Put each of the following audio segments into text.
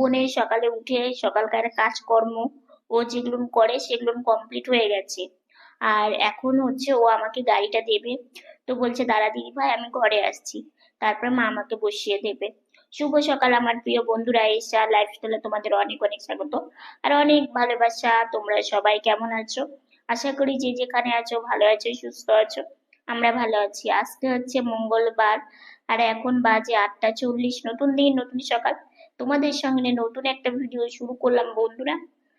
বোনের সকালে উঠে সকালকার কাজকর্ম, ও যেগুলো করে সেগুলো কমপ্লিট হয়ে গেছে। আর এখন হচ্ছে ও আমাকে গাড়িটা দেবে। তো বলছে দাঁড়া দিদি ভাই, আমি ঘরে আসছি। তারপর মা আমাকে বসিয়ে দেবে। শুভ সকাল আমার প্রিয় বন্ধুরা, এসা লাইফস্টাইলে তোমাদের অনেক অনেক স্বাগত। আর অনেক ভালোবাসা, তোমরা সবাই কেমন আছো? আশা করি যে যেখানে আছো, ভালো আছো, সুস্থ আছো, আমরা ভালো আছি। আজকে হচ্ছে মঙ্গলবার, আর এখন বাজে আটটা চল্লিশ। নতুন দিন, নতুন সকাল। তোমাদের সঙ্গে নতুন একটা ভিডিও শুরু করলাম বন্ধুরা।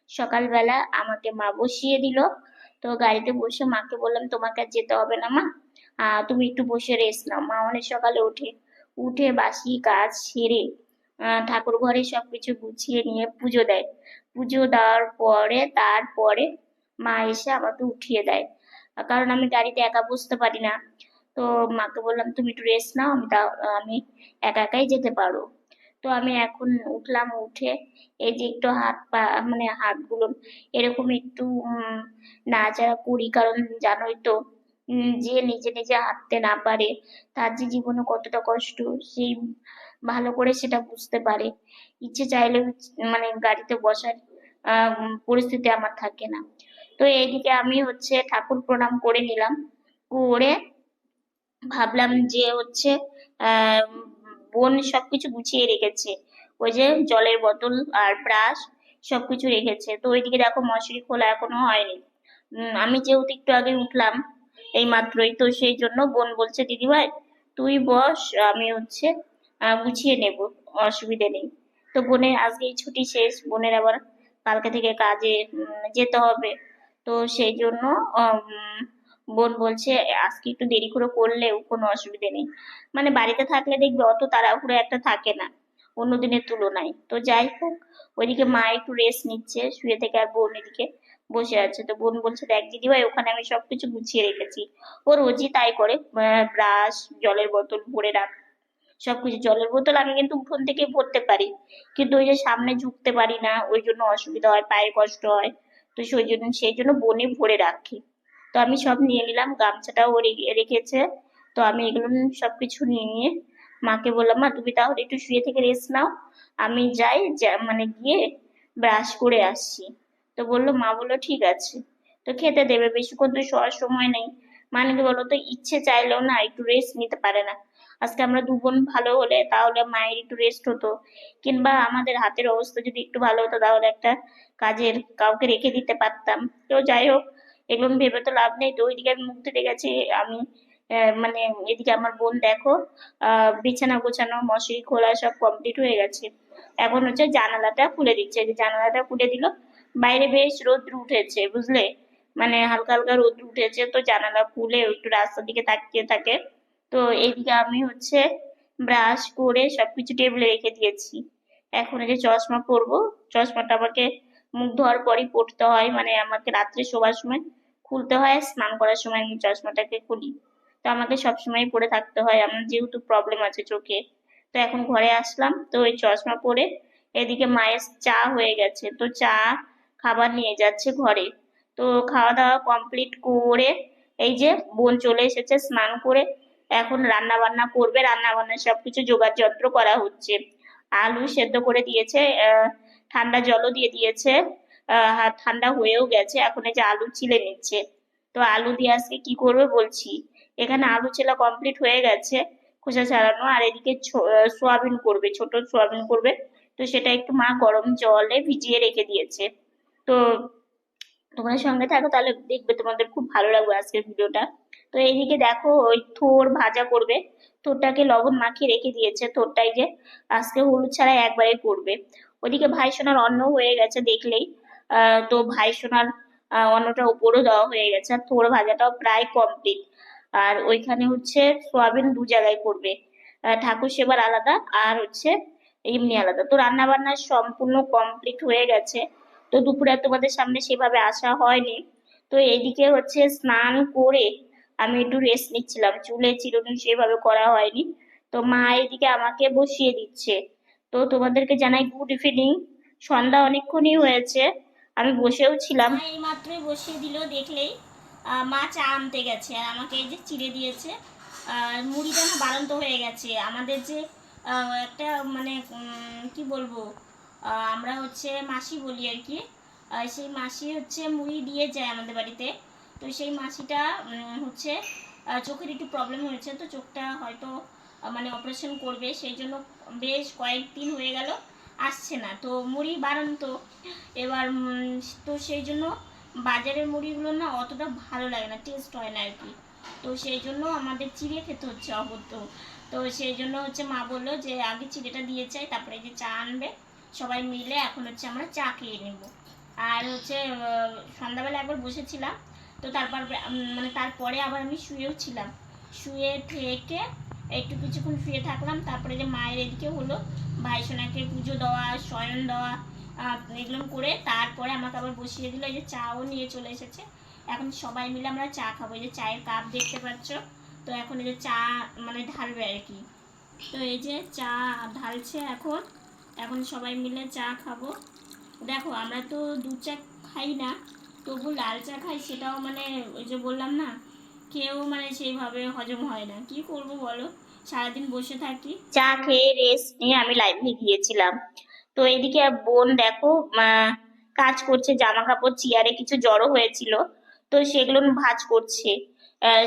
সকালবেলা আমাকে মা বসিয়ে দিল। তো গাড়িতে বসে মাকে বললাম, তোমাকে যেতে হবে না মা। তুমি একটু বসে রেস্ট নাও। মা অনেক সকালে ওঠে। উঠে বাসি, কাজ সেরে ঠাকুর ঘরে সবকিছু গুছিয়ে নিয়ে পুজো দেয়। পুজো দেওয়ার পরে, তারপরে মা এসে আমাকে উঠিয়ে দেয়। কারণ আমি গাড়িতে একা বসতে পারি না। তো মাকে বললাম, তুমি একটু রেস্ট নাও, আমি আমি একা একাই যেতে পারো তো আমি এখন উঠলাম, উঠে এই যে একটু হাত পা মানে হাতগুলো এরকম একটু, উম, নাড়াচাড়া করি। কারণ জানোই তো যে নিজে নিজে হাঁটতে না পারে, তার যে জীবনে কতটা কষ্ট সেই ভালো করে সেটা বুঝতে পারে। ইচ্ছে চাইলেও মানে গাড়িতে বসার পরিস্থিতি আমার থাকে না। তো এইদিকে আমি হচ্ছে ঠাকুর প্রণাম করে নিলাম। করে ভাবলাম যে হচ্ছে বোন সবকিছু গুছিয়ে রেখেছে। ওই যে জলের বোতল আর ব্রাশ সবকিছু রেখেছে। তো ওইদিকে দেখো মশারি খোলা এখনও হয়নি। আমি যেহেতু একটু আগে উঠলাম এই মাত্রই তো সেই জন্য বোন বলছে, দিদি ভাই, তুই বস, আমি হচ্ছে গুছিয়ে নেব, অসুবিধে নেই। তো বোনের আজকে ছুটি শেষ, বোনের আবার কালকে থেকে কাজে যেতে হবে। তো সেই জন্য বোন বলছে, আজকে একটু দেরি করে করলেও কোনো অসুবিধে নেই। মানে বাড়িতে থাকলে দেখবে অত তাড়াহুড়ো একটা থাকে না, অন্য দিনের তুলনায়। তো যাই হোক, ওইদিকে মা একটু রেস্ট নিচ্ছে, শুয়ে থেকে আর বোন এদিকে বসে আছে। তো বোন বলছে, দেখ দিদি ভাই ওখানে আমি সবকিছু গুছিয়ে রেখেছি। ও রোজই তাই করে ব্রাশ জলের বোতল ভরে রাখ। সবকিছু, জলের বোতল আমি কিন্তু উঠোন থেকে ভরতে পারি। কিন্তু ওই যে সামনে ঝুঁকতে পারি না, ওই জন্য অসুবিধা হয়, পায়ে কষ্ট হয়। তো সেই জন্য সেই জন্য বনে ভরে রাখি। তো আমি সব নিয়ে নিলাম, গামছাটাও রেখেছে। তো আমি এগুলো সবকিছু নিয়ে নিয়ে মাকে বললাম, মা, তুমি তাহলে একটু শুয়ে থেকে রেস্ট নাও। আমি যাই মানে গিয়ে ব্রাশ করে আসছি। তো বলল, মা বলল, ঠিক আছে। তো খেতে দেবে, বেশিক্ষণ তো শোয়ার সময় নেই। মানে কি বলতো ইচ্ছে চাইলেও না, একটু রেস্ট নিতে পারে না। আজকে আমরা দু বোন ভালো হলে তাহলে মায়ের একটু রেস্ট হতো। কিংবা আমাদের হাতের অবস্থা যদি একটু ভালো হতো, তাহলে একটা কাজের কাউকে রেখে দিতে পারতাম। তো যাই হোক এগুলো ভেবে তো লাভ নেই। তো ওইদিকে আমি মুখ ধুতে গেছি, আমি মানে এদিকে আমার বোন দেখো বিছানা গোছানো, মশারি খোলা, সব কমপ্লিট হয়ে গেছে। এখন হচ্ছে জানালাটা খুলে দিচ্ছে। জানালাটা খুলে দিল, বাইরে বেশ রোদ্র উঠেছে, বুঝলে? মানে হালকা হালকা রোদ্র উঠেছে, তো জানালা খুলে একটু রাস্তার দিকে তাকিয়ে থাকে। তো এইদিকে আমি হচ্ছে ব্রাশ করে সবকিছু টেবিলে রেখে দিয়েছি। এখন যে চশমা পরবো, চশমাটা আমাকে মুখ ধোয়ার পরই পড়তে হয়। মানে আমাকে রাত্রে শোবার সময় খুলতে হয়, স্নান করার সময় আমি চশমাটাকে খুলি। তো আমাকে সবসময় পরে থাকতে হয়, আমার যেহেতু প্রবলেম আছে চোখে। তো এখন ঘরে আসলাম, তো ওই চশমা পরে এদিকে মায়ের চা হয়ে গেছে। তো চা খাবার নিয়ে যাচ্ছে ঘরে। তো খাওয়া দাওয়া কমপ্লিট করে এই যে বোন চলে এসেছে স্নান করে, এখন রান্না বান্না করবে রান্না বান্না সবকিছু জোগাড় যন্ত্র করা হচ্ছে। আলু সেদ্ধ করে দিয়েছে ঠান্ডা জলও দিয়ে দিয়েছে। ঠান্ডা হয়েও গেছে, এখন এই যে আলু ছিলে নিচ্ছে। তো আলু দিয়ে আজকে কি করবে বলছি, এখানে আলু ছেলা কমপ্লিট হয়ে গেছে, খোসা ছাড়ানো, আর এদিকে সোয়াবিন করবে, ছোট সোয়াবিন করবে। তো সেটা একটু মা গরম জলে ভিজিয়ে রেখে দিয়েছে। তো তোমরা সঙ্গে থাকো, তাহলে দেখবে তোমাদের খুব ভালো লাগবে আজকের ভিডিওটা। তো এইদিকে দেখো, ওই থোর ভাজা করবে। থোরটাকে লবণ মাখিয়ে রেখে দিয়েছে। থোরটাই যে আজকে হলুদ ছাড়া একবারে করবে। ওদিকে ভাই সোনার অন্ন হয়ে গেছে দেখলেই। তো ভাই সোনার আহ, অন্নটা উপরও দেওয়া হয়ে গেছে। আর থোর ভাজাটাও প্রায় কমপ্লিট আর ওইখানে হচ্ছে সোয়াবিন দু জায়গায় করবে। ঠাকুর সেবার আলাদা আর হচ্ছে এমনি আলাদা। তো রান্না বান্না সম্পূর্ণ কমপ্লিট হয়ে গেছে। তো দুপুরে তোমাদের সামনে সেভাবে আসা হয়নি। তো এইদিকে হচ্ছে স্নান করে আমি একটু রেস্ট নিচ্ছিলাম। চুলে চিরুনি সেভাবে করা হয়নি। তো মা এদিকে আমাকে বসিয়ে দিচ্ছে। তো তোমাদেরকে জানাই গুড ইভিনিং সন্ধ্যা অনেকক্ষণই হয়েছে। আমি বসেও ছিলাম। এই মাত্রই বসিয়ে দিল, দেখলেই মা চা আনতে গেছে, আর আমাকে এই যে চিড়ে দিয়েছে, আর মুড়িটা না বাড়ন্ত হয়ে গেছে। আমাদের যে একটা মানে কি বলব আমরা হচ্ছে মাসি বলি আর কি সেই মাসি হচ্ছে মুড়ি দিয়ে যায় আমাদের বাড়িতে। তো সেই মাসিটা হচ্ছে চোখের একটু প্রবলেম হয়েছে, তো চোখটা হয়তো মানে অপারেশন করবে, সেই জন্য বেশ কয়েকদিন হয়ে গেল। আসছে না। তো মুড়ি বারণ তো। এবার তো সেই জন্য বাজারের মুড়িগুলো না অতটা ভালো লাগে না টেস্ট হয় না আর কি। তো সেই জন্য আমাদের চিড়ে খেতে হচ্ছে অবশ্য তো সেই জন্য হচ্ছে মা বলল যে, আগে চিড়েটা দিয়ে চাই, তারপরে যে চা আনবে, সবাই মিলে এখন হচ্ছে আমরা চা খেয়ে নেব। আর হচ্ছে সন্ধ্যাবেলা একবার বসেছিলাম, তো তারপর মানে তারপরে আবার আমি শুয়েও ছিলাম। শুয়ে থেকে একটু কিছুক্ষণ শুয়ে থাকলাম, তারপরে যে মায়ের এদিকে হলো, ভাই সোনাকে পুজো দেওয়া, শয়ন দেওয়া এগুলো করে তারপরে আমাকে আবার বসিয়ে দিল, এই যে চাও নিয়ে চলে এসেছে। এখন সবাই মিলে আমরা চা খাব, এই যে চায়ের কাপ দেখতে পাচ্ছ। তো এখন এই যে চা মানে ঢালবে আর কি। তো এই যে চা ঢালছে এখন এখন সবাই মিলে চা খাব। দেখো আমরা তো দুধ চা খাই না, তবু লাল চা খাই সেটাও মানে ওই যে বললাম না কেউ মানে সেইভাবে হজম হয় না। কি করব বলো? সারাদিন বসে থাকি। চা খেয়ে রেস্ট নিয়ে আমি লাইভে গিয়েছিলাম। তো এদিকে বোন দেখো কাজ করছে জামা কাপড় চেয়ারে কিছু জড়ো হয়েছিল। তো সেগুলো ভাজ করছে।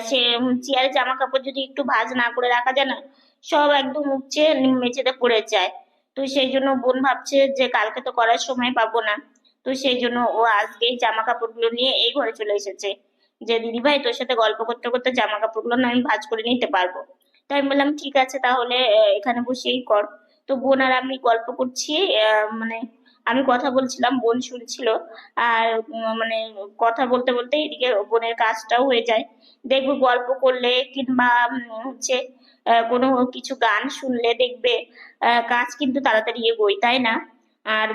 সে চেয়ারে জামা কাপড় যদি একটু ভাজ না করে রাখা যায় না, সব একদম উপচে মেঝেতে পড়ে যায়। তো সেই জন্য বোন ভাবছে যে কালকে তো করার সময় পাবো না। তো সেই জন্য ও আজকেই জামা কাপড়গুলো নিয়ে এই ঘরে চলে এসেছে। যে, দিদিভাই, তোর সাথে গল্প করতে করতে জামা কাপড়গুলো আমি ভাজ করে নিতে পারব। তাই আমি বললাম, ঠিক আছে, তাহলে এখানে বসেই কর। তো বোন আর আমি গল্প করছি মানে আমি কথা বলছিলাম, বোন শুনছিল, আর মানে কথা বলতে বলতে এদিকে বোনের কাজটাও হয়ে যায়। দেখবে গল্প করলে কিংবা হচ্ছে কোনো কিছু গান শুনলে দেখবে কাজ কিন্তু তাড়াতাড়ি এগোয়, তাই না? আর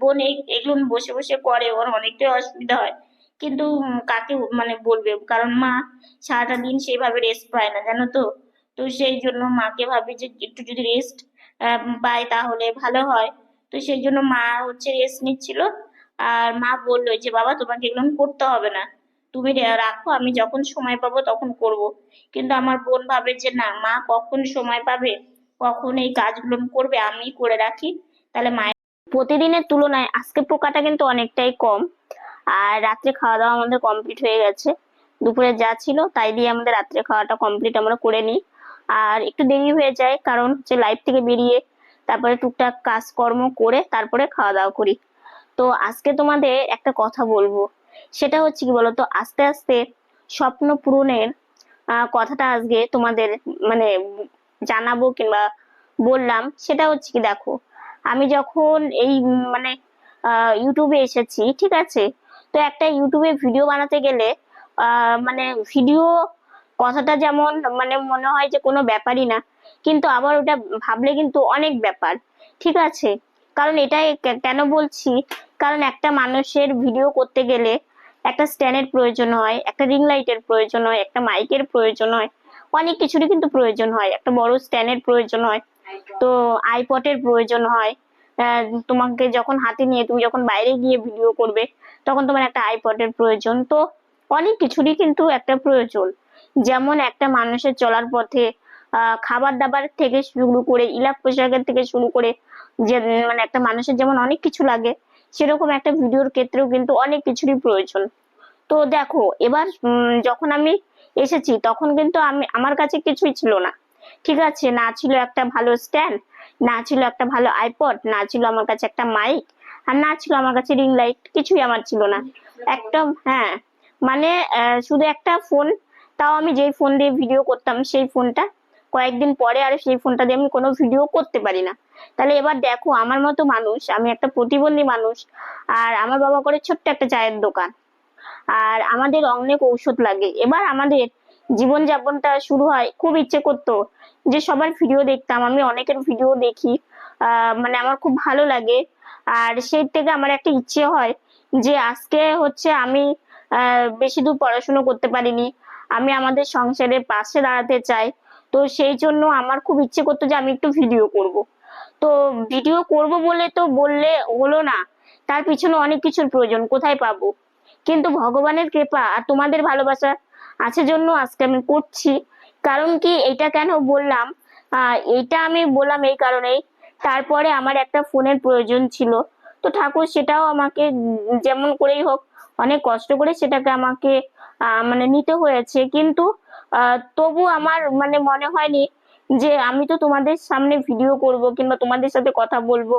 বোন এগুলো বসে বসে করে, ওর অনেকটাই অসুবিধা হয়। কিন্তু কাকে মানে বলবে? কারণ মা সারাটা দিন সেইভাবে রেস্ট পায় না, জানো তো? তো সেই জন্য মাকে ভাবি যে একটু যদি রেস্ট পায় তাহলে ভালো হয়। তো সেই জন্য মা হচ্ছে রেস্ট নিচ্ছিল। আর মা বলল যে, বাবা, তোমাকে এগুলো করতে হবে না। তুমি রাখো, আমি যখন সময় পাবো তখন করব। কিন্তু আমার বোন ভাবে যে, না, মা কখন সময় পাবে? কখন এই কাজগুলো করবে? আমি করে রাখি। তাহলে মায়ের প্রতিদিনের তুলনায় আজকে পোকাটা কিন্তু অনেকটাই কম। আর রাত্রে খাওয়া দাওয়া আমাদের কমপ্লিট হয়ে গেছে। দুপুরে যা ছিল তাই দিয়ে আমাদের রাত্রে খাওয়াটা কমপ্লিট আমরা করে নিই। আর একটু দেরি হয়ে যায় কারণ হচ্ছে লাইফ থেকে বেরিয়ে তারপরে টুকটাক কাজকর্ম করে তারপরে খাওয়া দাওয়া করি। তো আজকে তোমাদের একটা কথা বলব। সেটা হচ্ছে কি বলতো? আস্তে আস্তে স্বপ্ন পূরণের কথাটা আজকে তোমাদের মানে জানাব কিংবা বললাম। সেটা হচ্ছে কি দেখো, আমি যখন এই মানে ইউটিউবে এসেছি, ঠিক আছে? তো একটা ইউটিউবে ভিডিও বানাতে গেলে মানে ভিডিও কথাটা যেমন মানে মনে হয় যে কোনো ব্যাপারই না, কিন্তু আবার ওটা ভাবলে কিন্তু অনেক ব্যাপার, ঠিক আছে? কারণ এটাই কেন বলছি? কারণ একটা মানুষের ভিডিও করতে গেলে একটা স্ট্যান্ডের প্রয়োজন হয়, একটা রিং লাইটের প্রয়োজন হয়, একটা মাইকের প্রয়োজন হয়, অনেক কিছুরই কিন্তু প্রয়োজন হয়। একটা বড় স্ট্যান্ডের প্রয়োজন হয়, তো আইপটের প্রয়োজন হয় তোমাকে যখন হাতে নিয়ে তুমি যখন বাইরে গিয়ে ভিডিও করবে, তখন তোমার একটা আইপটের প্রয়োজন। তো অনেক কিছুরই কিন্তু একটা প্রয়োজন। যেমন একটা মানুষের চলার পথে খাবার দাবার থেকে শুরু করে ইলাপ পোশাকের থেকে শুরু করে, যে মানে একটা মানুষের যেমন অনেক কিছু লাগে, সেরকম একটা ভিডিওর ক্ষেত্রেও কিন্তু অনেক কিছুরই প্রয়োজন। তো দেখো, এবার যখন আমি এসেছি, তখন কিন্তু আমি, আমার কাছে কিছুই ছিল না। ঠিক আছে, না ছিল একটা ভালো স্ট্যান্ড না ছিল একটা ভালো আইপড না ছিল আমার কাছে একটা মাইক আর না ছিল আমার কাছে রিং লাইট কিছুই আমার ছিল না। একটা হ্যাঁ মানে শুধু একটা ফোন তাও আমি যেই ফোন দিয়ে ভিডিও করতাম, সেই ফোনটা কয়েকদিন পরে আর সেই ফোনটা দিয়ে আমি কোনো ভিডিও করতে পারি না। তাহলে এবার দেখো, আমার মতো মানুষ, আমি একটা প্রতিবন্ধী মানুষ, আর আমার বাবা করে ছোট্ট একটা চায়ের দোকান, আর আমাদের অনেক ঔষধ লাগে। এবার আমাদের জীবনযাপনটা শুরু হয়, খুব ইচ্ছে করতো যে সবার ভিডিও দেখতাম। আমি অনেকের ভিডিও দেখি মানে আমার খুব ভালো লাগে। আর সেই থেকে আমার একটা ইচ্ছে হয় যে আজকে হচ্ছে আমি বেশি দূর পড়াশুনো করতে পারিনি। আমি আমাদের সংসারের পাশে দাঁড়াতে চাই। তো সেই জন্য আমার খুব ইচ্ছে করতো যে আমি একটু ভিডিও করব। তো ভিডিও করব বলে তো বললে হলো না। তার পিছনে অনেক কিছুর প্রয়োজন, কোথায় পাবো? কিন্তু ভগবানের কৃপা আর তোমাদের ভালোবাসা আছে জন্য আজকে আমি করছি কারণ কি, এটা কেন বললাম? এটা আমি বললাম এই কারণেই। তারপরে আমার একটা ফোনের প্রয়োজন ছিল। তো ঠাকুর সেটাও আমাকে যেমন করেই হোক, অনেক কষ্ট করে সেটাকে আমাকে মানে নিতে হয়েছে। কিন্তু তবু আমার মানে মনে হয়নি যে আমি তো তোমাদের সামনে ভিডিও করব কিংবা তোমাদের সাথে কথা বলব।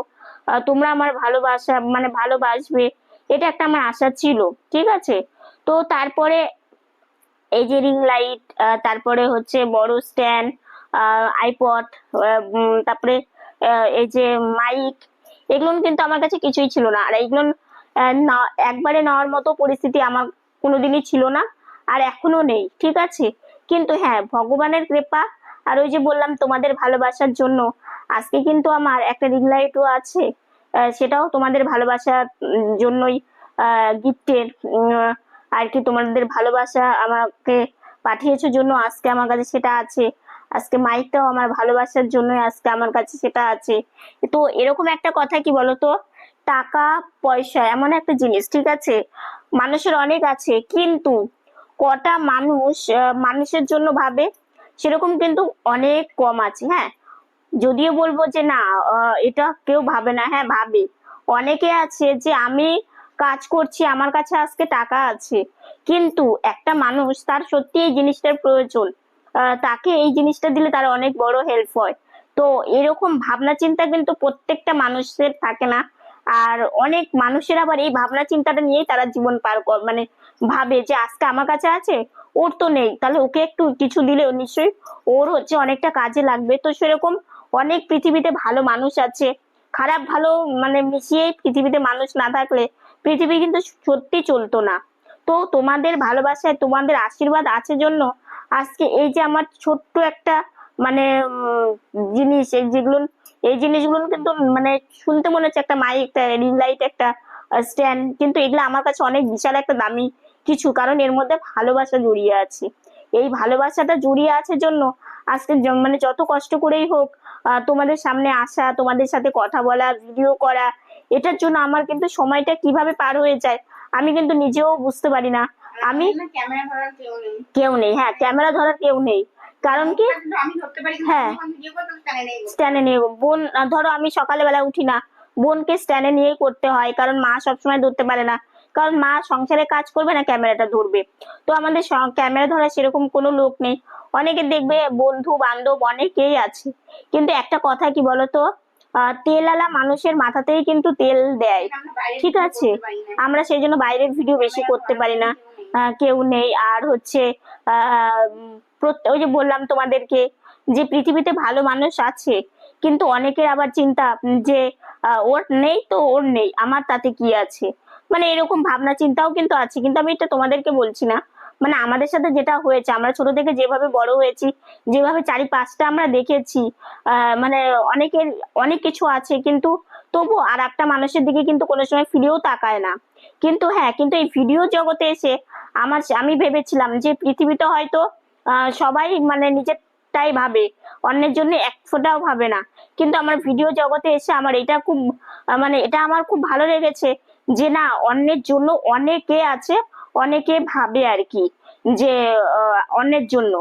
তোমরা আমার ভালোবাসা মানে ভালোবাসবে। এটা একটা আমার আশা ছিল, ঠিক আছে? তো তারপরে এই যে রিং লাইট তারপরে হচ্ছে বড় স্ট্যান্ড আইপড তারপরে এই যে মাইক এগুলো কিন্তু আমার কাছে কিছুই ছিল না। আর এইগুলো না- একবারে নেওয়ার মতো পরিস্থিতি আমার কোনোদিনই ছিল না আর এখনও নেই, ঠিক আছে? কিন্তু হ্যাঁ ভগবানের কৃপা আর ওই যে বললাম তোমাদের ভালোবাসার জন্য, আজকে কিন্তু আমার একটা রিং লাইটও আছে সেটাও তোমাদের ভালোবাসার জন্যই গিফটের আর কি তোমাদের ভালোবাসা আমাকে পাঠিয়েছো জন্য, আজকে আমার কাছে সেটা আছে। আজকে মাইকটাও আমার ভালোবাসার জন্যই আজকে আমার কাছে সেটা আছে। তো এরকম একটা কথা কি বলতো? টাকা, পয়সা এমন একটা জিনিস, ঠিক আছে? মানুষের অনেক আছে, কিন্তু কটা মানুষ মানুষের জন্য ভাবে সেরকম কিন্তু অনেক কম আছে হ্যাঁ? যদিও বলব যে না এটা কেউ ভাবে না হ্যাঁ ভাবে। অনেকে আছে যে আমি কাজ করছি, আমার কাছে আজকে টাকা আছে। কিন্তু একটা মানুষ তার সত্যি এই জিনিসটার প্রয়োজন। তাকে এই জিনিসটা দিলে তার অনেক বড় হেল্প হয়। তো এরকম ভাবনা চিন্তা কিন্তু প্রত্যেকটা মানুষের থাকে না। আর অনেক মানুষের আবার এই ভাবনা চিন্তাটা নিয়েই তারা জীবন পার কর মানে ভাবে যে আজকে আমার কাছে আছে, ওর তো নেই। তাহলে ওকে একটু কিছু দিলে নিশ্চয়ই ওর হচ্ছে অনেকটা কাজে লাগবে। তো সেরকম অনেক পৃথিবীতে ভালো মানুষ আছে। খারাপ ভালো মানে মিশিয়েই পৃথিবীতে মানুষ না থাকলে পৃথিবী কিন্তু সত্যি চলতো না। তো তোমাদের ভালোবাসায় তোমাদের আশীর্বাদ আছে জন্য আজকে এই যে আমার ছোট্ট একটা মানে জিনিস, এই যেগুলো, এই জিনিসগুলো কিন্তু মানে শুনতে মনে হচ্ছে একটা মাইক একটা রিং লাইট একটা স্ট্যান্ড কিন্তু এগুলো আমার কাছে অনেক বিশাল একটা দামি কিছু, কারণ এর মধ্যে ভালোবাসা জড়িয়ে আছে। এই ভালোবাসাটা জড়িয়ে আছে জন্য আজকে মানে যত কষ্ট করেই হোক তোমাদের সামনে আসা, তোমাদের সাথে কথা বলা ভিডিও করা এটার জন্য আমার কিন্তু সময়টা কীভাবে পার হয়ে যায় আমি কিন্তু নিজেও বুঝতে পারি না। আমি কেউ নেই। হ্যাঁ ক্যামেরা ধরার কেউ নেই। কারণ কি? হ্যাঁ। স্ট্যান্ডে নিয়ে বোন ধরো আমি সকালবেলা উঠি না বোনকে স্ট্যান্ডে নিয়েই করতে হয় কারণ মা সবসময় ধরতে পারে না। কারণ মা সংসারে কাজ করবে না ক্যামেরাটা ধরবে। তো আমাদের ক্যামেরা ধরার সেরকম কোনো লোক নেই। অনেকে দেখবে বন্ধু বান্ধব অনেকেই আছে। কিন্তু একটা কথা কি বলতো? তেলওয়ালা মানুষের মাথাতেই কিন্তু তেল দেয়। ঠিক আছে। আমরা সেই জন্য বাইরের ভিডিও বেশি করতে পারি না। কেউ নেই। আর হচ্ছে ওই যে বললাম তোমাদেরকে যে পৃথিবীতে ভালো মানুষ আছে, কিন্তু অনেকের আবার চিন্তা যে ওর নেই তো ওর নেই। আমার তাতে কি আছে? মানে এরকম ভাবনা চিন্তাও কিন্তু আছে। কিন্তু আমি এটা তোমাদেরকে বলছি না। মানে আমাদের সাথে যেটা হয়েছে, আমরা ছোট থেকে যেভাবে বড় হয়েছি, যেভাবে চারিপাশটা আমরা দেখেছি মানে অনেকের, অনেক কিছু আছে, কিন্তু তবু আর একটা মানুষের দিকে কিন্তু কোনো সময় ফিরেও তাকায় না। কিন্তু হ্যাঁ কিন্তু এই ভিডিও জগতে এসে আমার, আমি ভেবেছিলাম যে পৃথিবীতে হয়তো সবাই মানে নিজেরটাই ভাবে, অন্যের জন্য এক ফোটাও ভাবে না। কিন্তু আমার ভিডিও জগতে এসে আমার এটা খুব মানে এটা আমার খুব ভালো লেগেছে যে না, অন্যের জন্য অনেকে আছে অনেকে ভাবে আর কি যে অন্যের জন্য।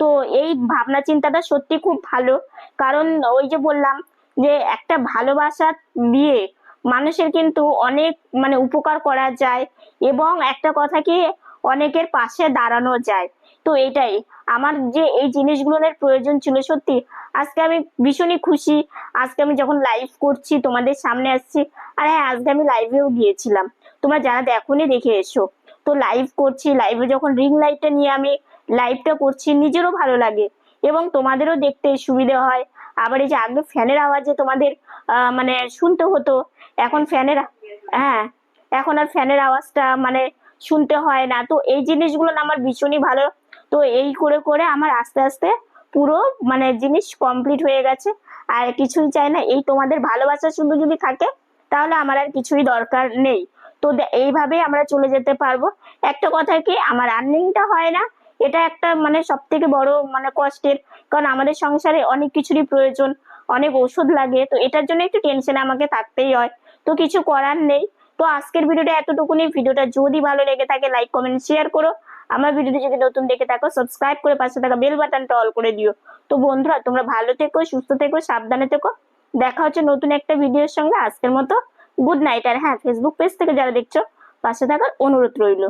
তো এই ভাবনা চিন্তাটা সত্যি খুব ভালো। কারণ ওই যে বললাম যে, একটা ভালোবাসা দিয়ে মানুষের কিন্তু অনেক মানে উপকার করা যায় এবং একটা কথা কি অনেকের পাশে দাঁড়ানো যায়। তো এটাই। আমার যে এই জিনিসগুলোর প্রয়োজন ছিল সত্যি। আজকে আমি ভীষণই খুশি। আজকে আমি যখন লাইভ করছি, তোমাদের সামনে আসছি, আর হ্যাঁ আজকে আমি লাইভেও গিয়েছিলাম। তোমরা যারা দেখোনি, দেখে এসো। তো লাইভ করছি লাইভে যখন রিং লাইটটা নিয়ে আমি লাইভটা করছি, নিজেরও ভালো লাগে এবং তোমাদেরও দেখতে সুবিধে হয়। আবার এই যে আগে ফ্যানের আওয়াজে তোমাদের মানে শুনতে হতো, এখন ফ্যানের হ্যাঁ এখন আর ফ্যানের আওয়াজটা মানে শুনতে হয় না। তো এই জিনিসগুলো আমার ভীষণই ভালো। তো এই করে করে আমার আস্তে আস্তে পুরো মানে জিনিস কমপ্লিট হয়ে গেছে। আর কিছুই চাই না, এই তোমাদের ভালোবাসা শুধু যদি থাকে, তাহলে আমার আর কিছুই দরকার নেই। তো এইভাবেই আমরা চলে যেতে পারব। একটা কথা কি, আমার আর্নিংটা হয় না, এটা একটা মানে সব থেকে বড় মানে কষ্টের, কারণ আমাদের সংসারে অনেক কিছুরই প্রয়োজন, অনেক ওষুধ লাগে, তো এটার জন্য একটু টেনশনে আমাকে থাকতেই হয়। তো কিছু করার নেই। তো আজকের ভিডিওটা এতটুকুনি। ভিডিওটা যদি ভালো লেগে থাকে লাইক কমেন্ট শেয়ার করো। আমার ভিডিওটি যদি নতুন দেখে থাকো সাবস্ক্রাইব করে পাশে থাকা বেল বাটনটা অল করে দিও। তো বন্ধুরা, তোমরা ভালো থেকো, সুস্থ থেকো, সাবধানে থেকো। দেখা হচ্ছে নতুন একটা ভিডিওর সঙ্গে আজকের মতো। গুড নাইট আর হ্যাঁ ফেসবুক পেজ থেকে যারা দেখছ পাশে থাকার অনুরোধ রইল।